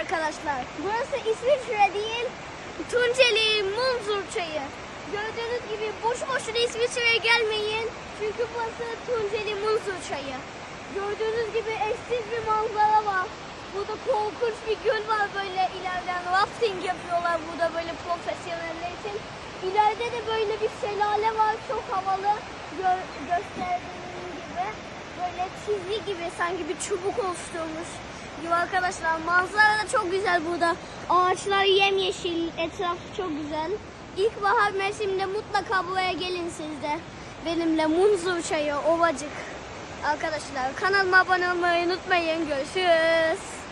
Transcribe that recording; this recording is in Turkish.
arkadaşlar. Burası İsviçre değil, Tunceli Munzur çayı. Gördüğünüz gibi boşu boşuna İsviçre'ye gelmeyin. Çünkü burası Tunceli Munzur çayı. Gördüğünüz gibi eşsiz bir manzara var. Burada korkunç bir göl var böyle ileriden rafting yapıyorlar burada böyle profesyoneller için. İleride de böyle bir şelale var çok havalı Gö- gösterdiğim gibi. Böyle çizgi gibi sanki bir çubuk oluşturmuş gibi arkadaşlar. Manzara da çok güzel burada. Ağaçlar yemyeşil, etraf çok güzel. İlkbahar mevsiminde mutlaka buraya gelin siz de. Benimle Munzur çayı, Ovacık. Arkadaşlar kanalıma abone olmayı unutmayın. Görüşürüz.